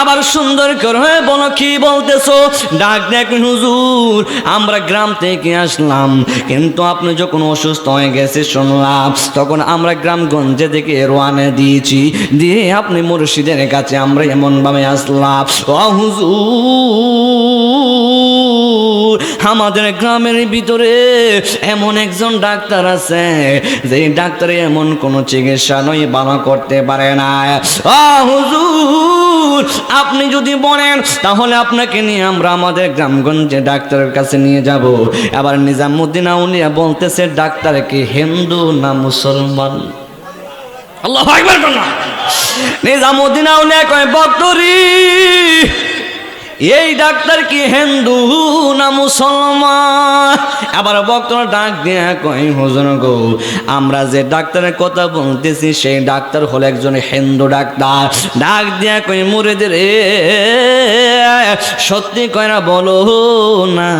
আবার সুন্দর করে বলো কি বলতেছো? ডাক দেখ হুজুর, আমরা গ্রাম থেকে আসলাম, কিন্তু আপনি যখন অসুস্থ হয়ে গেছে শুনলাম, তখন আমরা গ্রামগঞ্জে থেকে রোয়ানা দিয়েছি, দিয়ে আপনি মুর্শিদের কাছে আমরা এমন ভাবে আসলাম, ও হুজুর, আমাদের গ্রামের ভিতরে এমন একজন ডাক্তার আছে, যে ডাক্তারে এমন কোনো চিকিৎসা নয়, ভালো করতে পারে না। ও হুজুর আপনি যদি বলেন, তাহলে আপনাকে নিয়ে আমরা আমাদের গ্রামগঞ্জে ডাক্তারের কাছে নিয়ে যাব। আবার নিজামুদ্দিন আউলিয়া বলতেছে, ডাক্তার কি হিন্দু না মুসলমান? আল্লাহ নিজামুদ্দিন আউলিয়া কয় বক্তরি এই ডাক্তার কি হিন্দু না মুসলমান? আবার বক্তরা ডাক দিয়ে কই হুজুর গো, আমরা যে ডাক্তারের কথা বলতেছি, সেই ডাক্তার হলো একজন হিন্দু ডাক্তার। ডাক দিয়া কই মুরেদের এ সত্যি কয়রা বলো না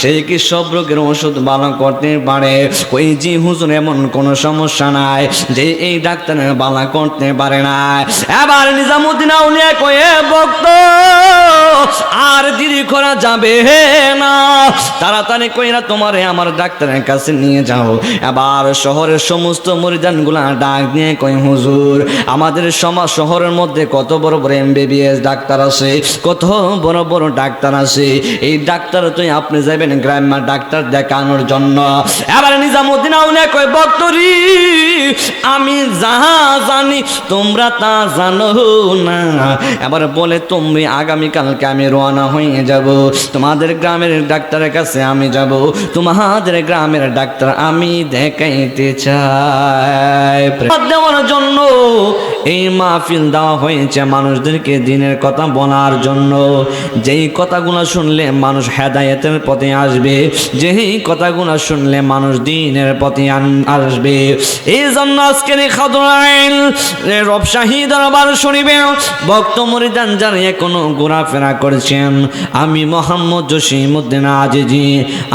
সেই কি সব রোগের ওষুধ ভালো করতে পারে? ওই জি, হুজুর, এমন কোনো সমস্যা নাই যে এই ডাক্তারের বালা করতে পারে না। এবার নিজামুদ্দিন আউলিয়া কয়ে, বক্ত আর দেরি করা যাবে না। তাড়াতাড়ি কইরা তোমারে আমার ডাক্তারের কাছে নিয়ে যাও। এবার শহরের সমস্ত মরিদানগুলা ডাক দিয়ে কই হুজুর, আমাদের সমাজ শহরের মধ্যে কত বড় বড় এমবিবিএস ডাক্তার আছে, কত বড় বড় ডাক্তার আছে। এই ডাক্তার তুই আপনি যাবেন গ্রামের ডাক্তার দেখানোর জন্য। এবার নিজামুদ্দিন আউনে কই বক্তরি আমি যাহা জানি তোমরা তা জানো না। এবার বলে তুমি আগামীকালকে আমি রওনা হয়ে যাব। তোমাদের গ্রামের ডাক্তারের কাছে আমি যাব। তোমাদের গ্রামের ডাক্তার আমি দেখাইতে চাই। দেওয়ার জন্য এই মাহফিল দেওয়া হয়েছে মানুষদেরকে দিনের কথা বলার জন্য। যেই কথাগুলো শুনলে মানুষ হেদায়েতের পথে আসবে, যেই কথাগুলো শুনলে মানুষ দিনের পথে আসবে। এই জন্য আজকের এই খাদরাইল রবশাহী দরবার শরীফে ভক্ত মরিদান যারা এখনও ঘোরাফেরা করেছেন। আমি মোহাম্মদ জসিমুদ্দিন আজিজি,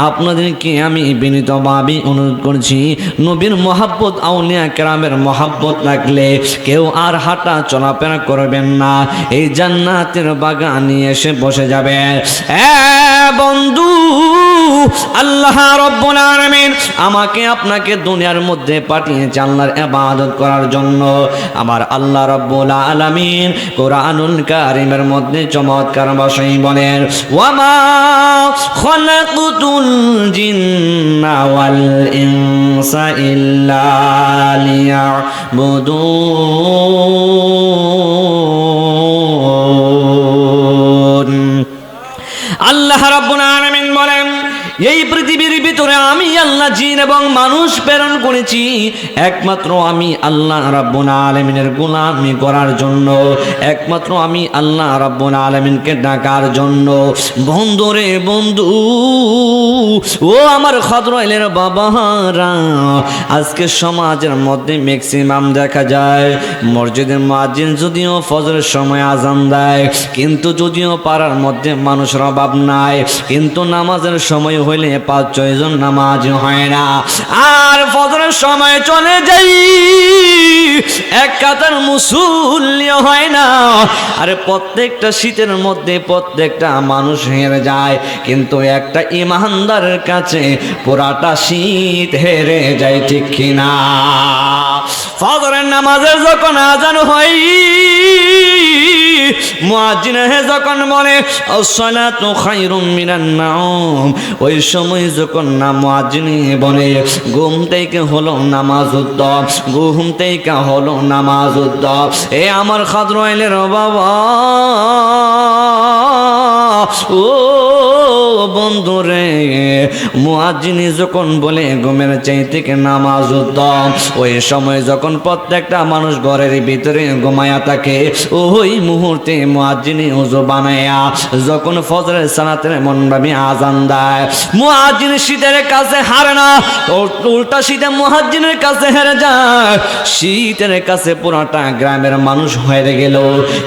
আপনাদেরকে আমি বিনীতভাবে অনুরোধ করছি, নবীর মোহাব্বত, আউলিয়া কেরামের মোহাব্বত রাখলে কেউ আর হাঁটা চলাফেরা করবেন না, এই জান্নাতের বাগানে এসে বসে যাবে। বন্ধু, আল্লাহ রব্বুল আলামিন আমাকে আপনাকে দুনিয়ার মধ্যে পাঠিয়েছে আল্লাহর ইবাদত করার জন্য। আমার আল্লাহ রব্বুল আলামিন কোরআনুল কারীমের মধ্যে চমৎকার ভাষায় বলেন ওয়ামা খলাকুতুল আল্লাহ রাব্বুল আলামিন বলেন এই পৃথিবীর ভিতরে আমি আল্লাহ জিন এবং মানুষ প্রেরণ করেছি। একমাত্র আমি আল্লাহ রাব্বুল আলামিনের গোলামি করার জন্য, একমাত্র আমি আল্লাহ রাব্বুল আলামিনকে ডাকার জন্য। বন্ধুরে বন্ধু, ও আমার খদরাইলের বাবারা, আজকে সমাজের মধ্যে ম্যাক্সিমাম দেখা যায়, মসজিদের মাজিন যদিও ফজরের সময় আজান দেয়, কিন্তু যদিও পাড়ার মধ্যে মানুষের অভাব নাই, কিন্তু নামাজের সময় হইলে পাঁচ ছয়জন নামাজ হয় না। আর ফজরের সময় চলে যাই, এক কাতার মুসুল্লিও হয় না। আরে প্রত্যেকটা শীতের মধ্যে প্রত্যেকটা মানুষ হেরে যায়, কিন্তু একটা ইমানদারের কাছে পুরাটা শীত হেরে যায়, ঠিক কিনা? ফজরের নামাজের যখন আজান হয় যখন বলে ওই সময় যখন না বলে, ঘুম থেকে হলো নামাজ উদ্দম ঘুম থেকে হলো নামাজ উদ্দম এ আমার খাদ্র বাবা, ও বন্ধু রে, মুয়াজ্জিনি যখন বলে ঘুমের চাই থেকে নামাজ উদ্দম ওই সময় যখন প্রত্যেকটা মানুষ ঘরের ভিতরে ঘুমায়া থাকে, ওই মুহূর্তে মুয়াজ্জিনি উজু বানায়া যখন ফজরের সালাতের মন ভাবি আজান দেয়, মুয়াজ্জিন শীতের কাছে হারে না উল্টা শীতে মুহাজ্জিনের কাছে হেরে যায়, শীতের কাছে পুরাটা গ্রামের মানুষ হয়ে গেল,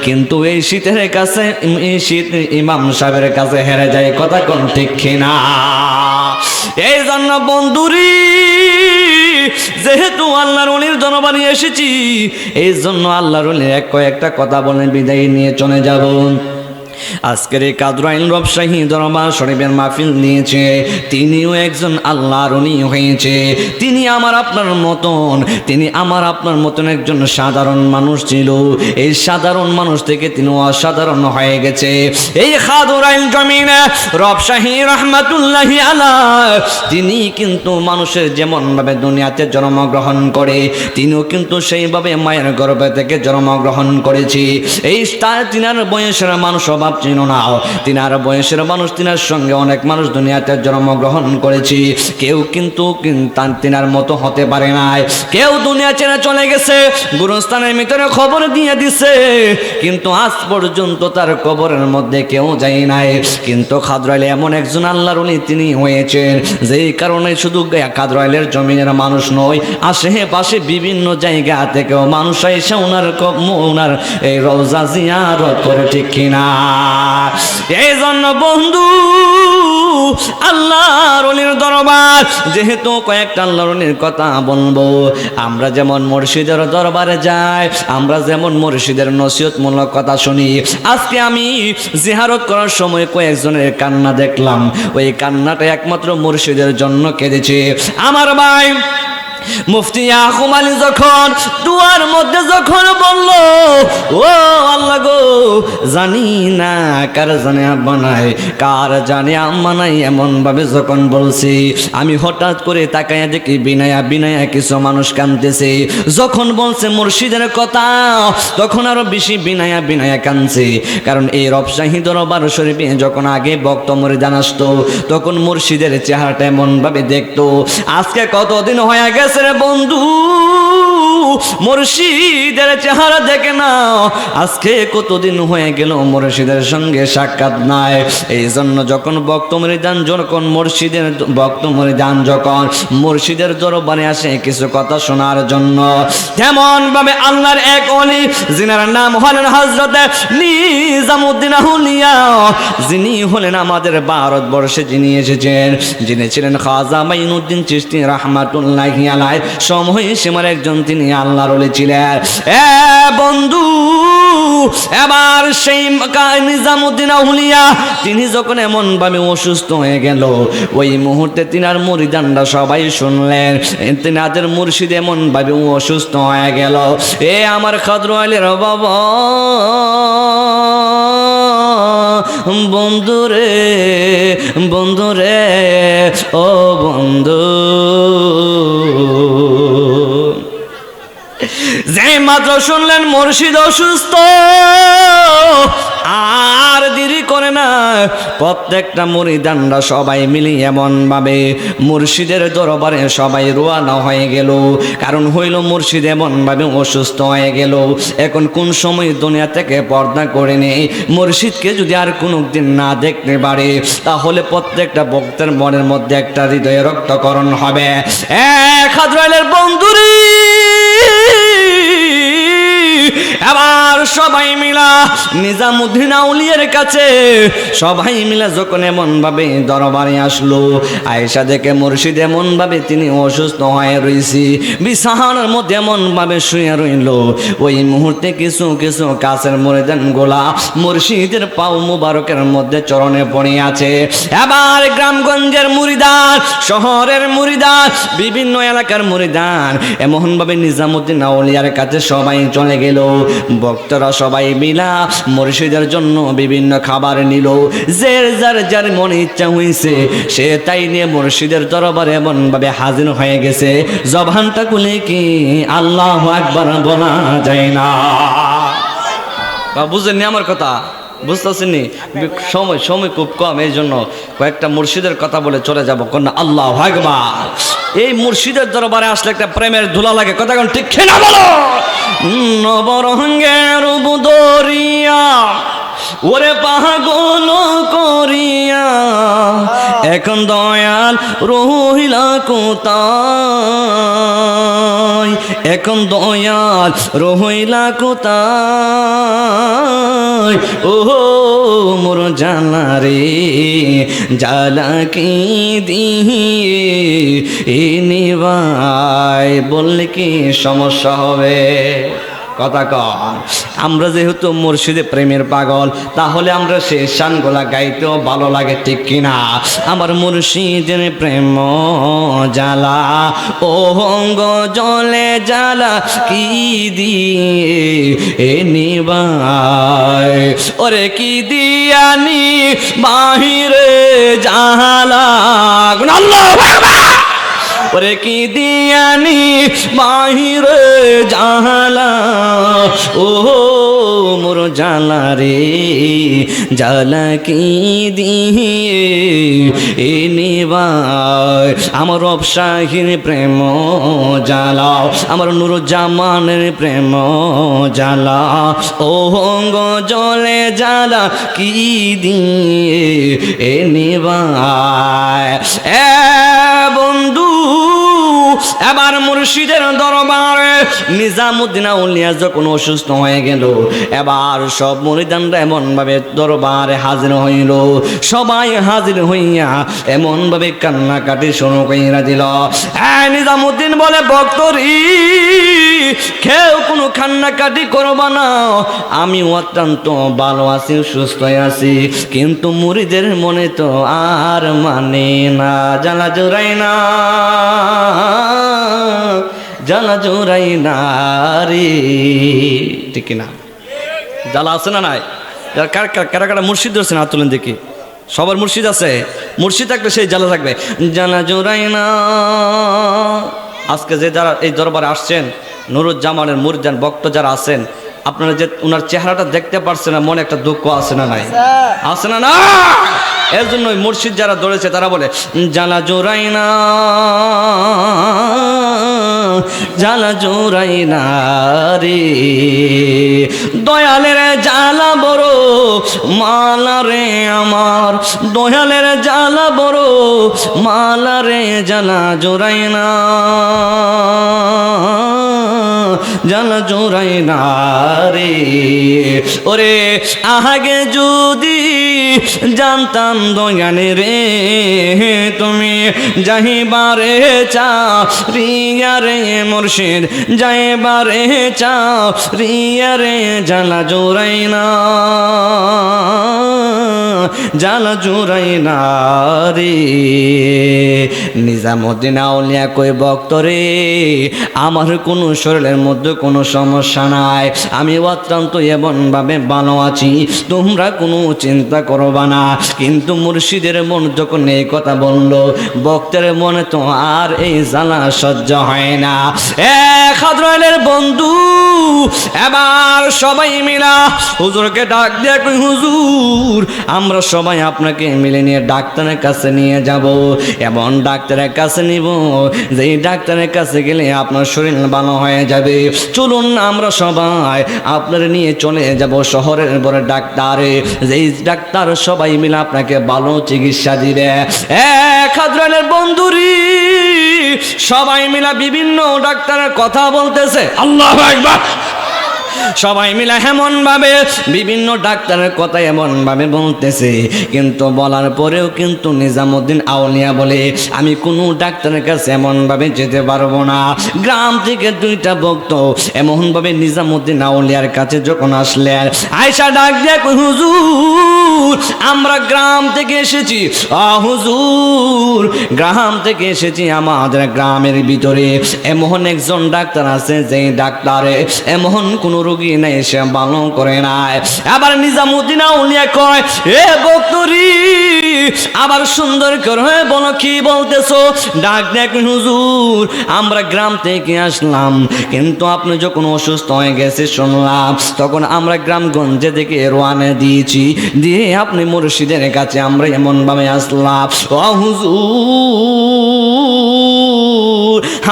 কিন্তু এই শীতের কাছে, এই শীত ইমাম সাহেবের কাছে হেরে যায়, কথা কোন ঠিক কিনা? এই জন্য বন্ধুরি, যেহেতু আল্লাহর অলির জনবাণী এসেছি, এই জন্য আল্লাহর অলির এক কয়েকটা কথা বলে বিদায় নিয়ে চলে যাব। আজকের এই কাদরাইল রবশাহী দরবার শরীফের মাহফিল নিয়েছে। তিনিও একজন আল্লাহর উনি হয়েছে। তিনি আমার আপনার মতন। তিনি আমার আপনার মতন একজন সাধারণ মানুষ ছিল। এই সাধারণ মানুষ থেকে তিনি অসাধারণ হয়ে গেছে। এই খাদরাইল জমিনে রবশাহী রহমাতুল্লাহি আলা, তিনি কিন্তু মানুষের যেমন ভাবে দুনিয়াতে জন্মগ্রহণ করে, তিনিও কিন্তু সেইভাবে মায়ের গর্ভে থেকে জন্মগ্রহণ করেছি। এই তার তিনার বয়সের মানুষ অভাব ছিল না তিনার বয়সের মানুষ, তিনার সঙ্গে অনেক মানুষ দুনিয়াতে জন্মগ্রহণ করেছি। কেউ কিন্তু তিনার মতো হতে পারে নাই। কেউ দুনিয়া চলে গেছে, গুরুস্থানের ভিতরে খবর দিয়ে দিছে। কিন্তু আজ পর্যন্ত তার কবরের মধ্যে কেউ নাই। কিন্তু এমন একজন আল্লাহর উনি তিনি হয়েছেন, যেই কারণে শুধু খাদরাইলের জমিনের মানুষ নয়, আশেপাশে বিভিন্ন জায়গা থেকেও মানুষ এসে ওনার ওনার এই রোজা জিয়ারত করে ঠিক কিনা। এই জন্য বন্ধু, আল্লাহর অলির দরবার, যেহেতু কয়েকটা আল্লাহর অলির কথা বলব, আমরা যেমন মুর্শিদের দরবারে যাই, আমরা যেমন মুর্শিদের নসিহতমূলক কথা শুনি, আজকে আমি জিহারত করার সময় কয়েকজনের কান্না দেখলাম। ওই কান্নাটা একমাত্র মুর্শিদের জন্য কেঁদেছে। আমার ভাই মুফতি আহম আলী যখন দুয়ার মধ্যে যখন বলল, ও আল্লাহ গো, জানি না কার জানে আব্বা নাই কার জানে আম্মা এমন ভাবে যখন বলছি, আমি হঠাৎ করে তাকাইয়া দেখি বিনায়া বিনায়া কিছু মানুষ কানতেছে। যখন বলছে মুর্শিদের কথা, তখন আরও বেশি বিনায়া বিনায়া কানছে। কারণ এই রবশাহী দরবার শরীফে যখন আগে বক্ত মরিদান আসতো, তখন মুর্শিদের চেহারাটা এমন ভাবে দেখতো। আজকে কতদিন হয়ে গেছে রে বন্ধু, মুর্শিদের চেহারা দেখে না আজকে কতদিন হয়ে গেল মুর্শিদের সঙ্গে সাক্ষাৎ নাই। এই জন্য যখন বক্ত মরিদান যখন মুর্শিদের বক্ত মরিদান যখন মুর্শিদের দরবারে আসে, কিছু কথা শোনার জন্য তেমন ভাবে আল্লাহর এক অলি, যিনার নাম হলেন হজরত নিজামুদ্দিন আহুলিয়া যিনি হলেন আমাদের ভারতবর্ষে যিনি এসেছেন, যিনি ছিলেন খাজা মাইনুদ্দিন চিস্তি রহমাতুল্লাহ আলাই সময় সীমার একজন তিনি আল্লাহর অলি ছিলেন। এ বন্ধু, এবার সেই নিজামুদ্দিন আহুলিয়া তিনি যখন এমন ভাবে অসুস্থ হয়ে গেল, ওই মুহূর্তে তিনার মুরিদানরা সবাই শুনলেন। তিনাদের মুর্শিদ এমন ভাবে অসুস্থ হয়ে গেল। এ আমার খাদ্র বাবা, বন্ধু রে বন্ধু রে, ও বন্ধু। যে মাত্র শুনলেন মুর্শিদ অসুস্থ, আর দেরি করে না। প্রত্যেকটা মুরিদানরা সবাই মিলি এমন ভাবে মুর্শিদের দরবারে সবাই রোয়ানা হয়ে গেল। কারণ হইল মুর্শিদ এমন ভাবে অসুস্থ হয়ে গেল। এখন কোন সময় দুনিয়া থেকে পর্দা করে নেই? মুর্শিদকে যদি আর কোনো দিন না দেখতে পারে, তাহলে প্রত্যেকটা ভক্তের মনের মধ্যে একটা হৃদয়ে রক্তকরণ হবে। এক হাজরাইলের বন্ধুরী এবার সবাই মিলা নিজামুদ্দিন আউলিয়ার কাছে সবাই মিলা যখন এমন ভাবে দরবারে আসলো, আয়েশা দেখে মুর্শিদ এমন ভাবে তিনি অসুস্থ হয়ে রয়েছি বিছানার মধ্যে এমন ভাবে শুয়ে রইল। ওই মুহূর্তে কিছু কিছু কাছের মরিদান গোলা মুর্শিদের পাও মুবারকের মধ্যে চরণে পড়ে আছে। এবার গ্রামগঞ্জের মুরিদান, শহরের মুরিদান, বিভিন্ন এলাকার মুরিদান এমন ভাবে নিজামুদ্দিন আউলিয়ার কাছে সবাই চলে গেল। ভক্তরা সবাই মিলা মুর্শিদের জন্য বিভিন্ন খাবার নিল। যে যার যার মনে ইচ্ছা হয়েছে সে তাই নিয়ে মুর্শিদের দরবারে এমন ভাবে হাজির হয়ে গেছে। জবানটা খুলে কি আল্লাহ একবার বলা যায় না। বা বুঝেননি আমার কথা? বুঝতেছেনি সময় সময় খুব কম, এই জন্য কয়েকটা মুর্শিদের কথা বলে চলে যাব কন্যা আল্লাহ ভাগবার এই মুর্শিদের দরবারে আসলে একটা প্রেমের ধুলা লাগে, কথা ঠিক খেনা বলো? নবরঙ্গের বুদরিয়া ওরে পাগল করিয়া, এখন দয়াল রহিলা কোথায়? এখন দয়াল রহিলা কোথায়? ও মোর জালা রে, জালা কি দিয়ে এ নিবাই বললে কি সমস্যা হবে? কথা কন আমরা যেহেতু মুর্শিদে প্রেমের পাগল, তাহলে আমরা সে শানগুলা গাইতেও ভালো লাগে, ঠিক কিনা? আমার মুর্শিদের প্রেম জ্বালা ও হঙ্গ জলে জ্বালা, কি দিয়ে এ নিবাই ওরে কি দিয়ানি বাহিরে জ্বালা? ওরে কি দিয়ানি বাহিরে জালা ও মোর জালা রে, জালা কি দিয়ে এ নিবাই আমার অবসাহীর প্রেম জ্বালা আমার নুর জামানের প্রেম জ্বালা ও হঙ্গ জলে জ্বালা কি দিয়ে এ নিবাই এ বন্ধু এবার মুর্শিদের দরবারে নিজামুদ্দিন আউলিয়া যখন অসুস্থ হয়ে গেল, এবার সব মরিদানরা এমন ভাবে দরবারে হাজির হইল। সবাই হাজির হইয়া এমন ভাবে কান্নাকাটি শুরু কইরা দিল হ্যাঁ নিজামুদ্দিন বলে, ভক্তরি, কেউ কোনো কান্নাকাটি করবা না। আমি অত্যন্ত ভালো আছি, সুস্থ আছি, কিন্তু মুড়িদের মনে তো আর মানে না, জ্বালা জোরাই না। জ্বালা জোরাই না রে ঠিক না জ্বালা আছে না নাই? কার কার- মুর্শিদ ধরছে না তুলেন দেখি। সবার মুর্শিদ আছে? মুর্শিদ থাকলে সেই জ্বালা থাকবে। জ্বালা জোরাই না। আজকে যে যারা এই দরবারে আসছেন, নুরুজ্জামানের মুরজান ভক্ত যারা আছেন, আপনারা যে ওনার চেহারাটা দেখতে পারছেন না, মনে একটা দুঃখ আছে না নাই? আছে না না এর জন্য মুর্শিদ যারা ধরেছে, তারা বলে জ্বালা জোরাই না। জ্বালা জোরাই না রে দয়ালের জ্বালা বড়, মালা রে আমার। দয়ালের জ্বালা বড়, মালা রে জ্বালা জোরাই না। জ্বালা জোরাই না রে। ওরে আগে যদি জানতাম দয়ালে রে, তুমি যাহিবারে চা রিয়া রে মুর্শিদ, যাইবারে চা রিয়া রে জ্বালা জোরাই না। জ্বালা জোরাই না রে নিজামুদ্দিন আউলিয়া কই ভক্ত রে? আমার কোনো শরীরের মধ্যে কোনো সমস্যা নাই। আমি অত্যন্ত এমনভাবে ভালো আছি। তোমরা কোনো চিন্তা করবা না। কিন্তু মুর্শিদের মন যখন এই কথা বলল, ভক্তের মনে তো আর এই জ্বালা সহ্য হয় না। এক হাদ্রাইলের বন্ধু, এবার সবাই মিলা হুজুরকে ডাক দেখ হুজুর, আমরা সবাই আপনাকে মিলে নিয়ে ডাক্তারের কাছে নিয়ে যাব। এমন ডাক্তারের কাছে নিব যে ডাক্তারের কাছে গেলে আপনার শরীর ভালো হয়ে যাবে। চলুন আমরা সবাই আপনার নিয়ে চলে যাব শহরের বড় ডাক্তারে। যেই ডাক্তার সবাই মিলে আপনাকে ভালো চিকিৎসা দিবে। এক হাজারের বন্ধুরি, সবাই মিলা বিভিন্ন ডাক্তারের কথা বলতেছে। আল্লাহ একবার সবাই মিলে এমন ভাবে বিভিন্ন ডাক্তারের কথা এমন ভাবে বলতেছে। কিন্তু বলার পরেও কিন্তু নিজামুদ্দিন আউলিয়া বলে, আমি কোনো ডাক্তারের কাছে এমন ভাবে যেতে পারব না। গ্রাম থেকে দুইটা ভক্ত এমন ভাবে নিজামুদ্দিন আউলিয়ার কাছে যখন আসলেন আয়সা ডাক দিয়ে হুজুর, আমরা গ্রাম থেকে এসেছি। হুজুর, গ্রাম থেকে এসেছি আমাদের গ্রামের ভিতরে। এমন একজন ডাক্তার আছে যে ডাক্তারে এমন কোন রোগী নাই সে ভালো করে নাই আবার নিজামুদ্দিন আউলিয়া কয়, এ বক্তরি আবার সুন্দর করে বলো কি বলতেছো? ডাক দেখ হুজুর, আমরা গ্রাম থেকে আসলাম, কিন্তু আপনি যখন অসুস্থ হয়ে গেছে শুনলাম, তখন আমরা গ্রামগঞ্জে থেকে রোয়ানা দিয়েছি, দিয়ে আপনি মুর্শিদের কাছে আমরা এমন ভাবে আসলাম। ও হুজুর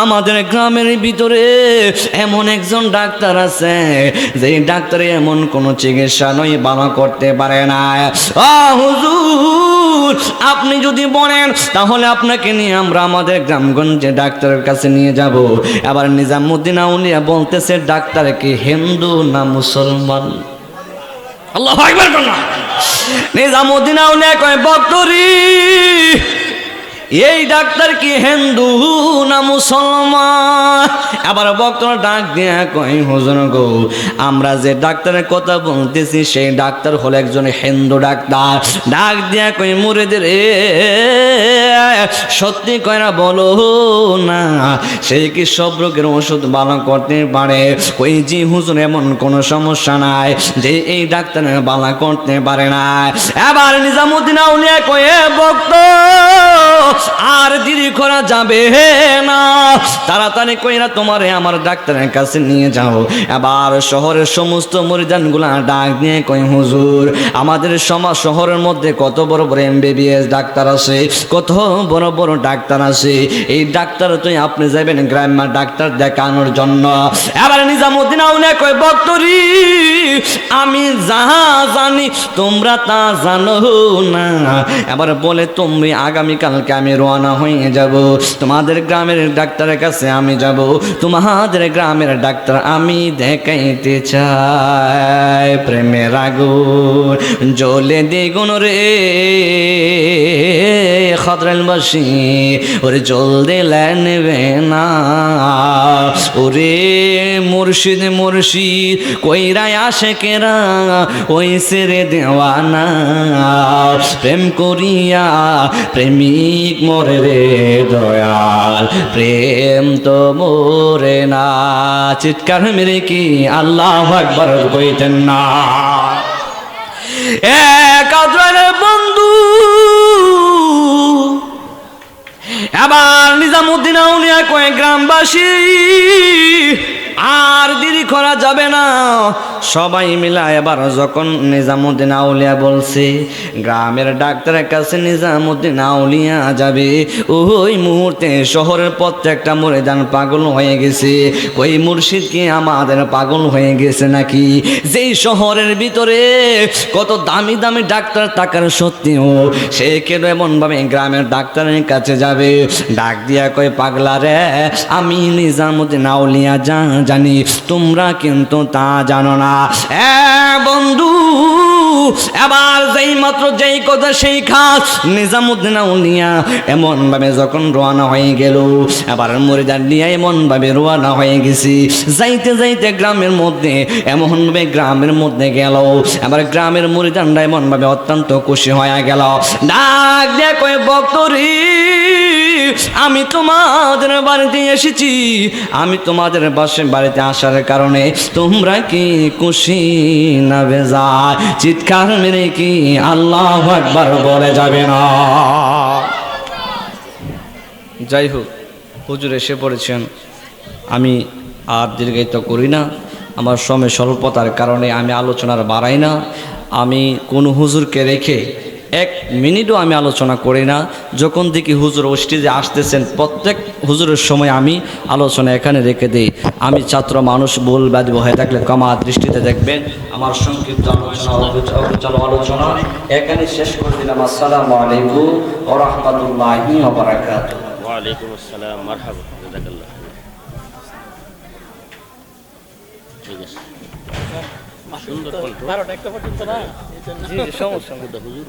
আমাদের গ্রামের ভিতরে এমন একজন ডাক্তার আছে যে ডাক্তারে এমন কোনো চিকিৎসা নয়, ভালো করতে পারে না। হুজুর, আপনি যদি বলেন, তাহলে আপনাকে নিয়ে আমরা আমাদের গ্রামগঞ্জে ডাক্তারের কাছে নিয়ে যাব। আবার নিজামুদ্দিন আউলিয়া বলতেছে, ডাক্তার কি হিন্দু না মুসলমান? আল্লাহ নিজামুদ্দিন আউলিয়া কয়, বক্তরি। এই ডাক্তার কি হিন্দু না মুসলমান? আবার বক্তরা ডাক দিয়া কই হুজুর গো, আমরা যে ডাক্তারের কথা বলতেছি, সেই ডাক্তার হলো একজন হিন্দু ডাক্তার। ডাক দিয়া কই মুরিদের এ সত্যি কয়রা বলো না সেই কি সব রোগের ওষুধ ভালো করতে পারে? ওই জি হুজুর, এমন কোনো সমস্যা নাই যে এই ডাক্তারের বালা করতে পারে না। এবার নিজামুদ্দিন আউলিয়া কয়ে বক্ত আর দেরি করা যাবে না। তাড়াতাড়ি কইরা তোমারে আমার ডাক্তারের কাছে নিয়ে যাও। এবার শহরের সমস্ত মরিদানগুলা ডাক দিয়ে কই হুজুর, আমাদের সমাজ শহরের মধ্যে কত বড় বড় এমবিবিএস ডাক্তার আছে, কত বড় বড় বড় ডাক্তার আছে? এই ডাক্তার তুই আপনি যাবেন গ্রাম্য ডাক্তার দেখানোর জন্য। এবার নিজামুদ্দিন কই বক্তরি আমি যাহা জানি তোমরা তা জানো না। এবার বলে, তুমি আগামীকালকে আমি রওনা হয়ে যাব। তোমাদের গ্রামের ডাক্তারের কাছে আমি যাব। তোমাদের গ্রামের ডাক্তার আমি দেখাইতে চাই। প্রেমের আগুন জ্বলে দ্বিগুণ রে। খদরাল বাসি ওরে জল দিলে নেবে না। ওরে মুর্শিদ মুর্শিদ কইরাই আসে কেরা ওই সেরে দেওয়ানা। প্রেম করিয়া প্রেমিক মরে রে দয়াল, প্রেম তো মোরে না। চিৎকার মেরে কি আল্লাহ একবার কইতেন না। এক বন্ধু এবার নিজামুদ্দিন আউলিয়া কয়েক গ্রামবাসী আর দেরি করা যাবে না। সবাই মিলা এবার যখন নিজামুদ্দিন আউলিয়া বলছে, গ্রামের ডাক্তারের কাছে নিজামুদ্দিন আউলিয়া যাবে। ওই মুহূর্তে শহরের প্রত্যেকটা মরিদান পাগল হয়ে গেছে। ওই মুর্শিদ কি আমাদের পাগল হয়ে গেছে নাকি? যেই শহরের ভিতরে কত দামি দামি ডাক্তার টাকার সত্যিও সে কেন এমনভাবে গ্রামের ডাক্তারের কাছে যাবে? ডাক দিয়া কয়, পাগলা রে, আমি নিজামুদ্দিন আউলিয়া যা জানি তোমরা কিন্তু তা জানো না। এ বন্ধু এবার যেই মাত্র যেই কথা সেই খাস নিজামুদ্দিন আউলিয়া এমন ভাবে যখন রোয়ানা হয়ে গেল, এবার মরিদার নিয়ে এমন ভাবে রোয়ানা হয়ে গেছি। যাইতে যাইতে গ্রামের মধ্যে, এমন ভাবে গ্রামের মধ্যে গেল, এবার গ্রামের মরিদানরা এমন ভাবে অত্যন্ত খুশি হয়ে গেল। ডাক কয়ে বক্তরি আমি তোমাদের বাড়িতে এসেছি। আমি তোমাদের বাসে, বাড়িতে আসার কারণে তোমরা কি খুশি না বেজা চিৎকার মেরে কি আল্লাহ একবার বলে যাবে না? যাই হোক, হুজুর এসে পড়েছেন। আমি আর দীর্ঘায়িত করি না। আমার সময় স্বল্পতার কারণে আমি আলোচনার বাড়াই না। আমি কোন হুজুরকে রেখে এক মিনিটও আমি আলোচনা করি না। যখন দেখি হুজুর স্টেজে আসতেছেন, প্রত্যেক হুজুরের সময় আমি আলোচনা এখানে রেখে দিই। আমি ছাত্র মানুষ, ভুল ব্যাধি হয়ে থাকলে কমা দৃষ্টিতে দেখবেন। আমার সংক্ষিপ্ত আলোচনা আলোচনা এখানে শেষ করে দিলাম। আসসালামু আলাইকুম ও আসসালাম, মারহাবা জাজাকাল্লাহ ঠিক আছে সুন্দর বলতো বারোটা একটা পর্যন্ত না? জন্য হুজুর।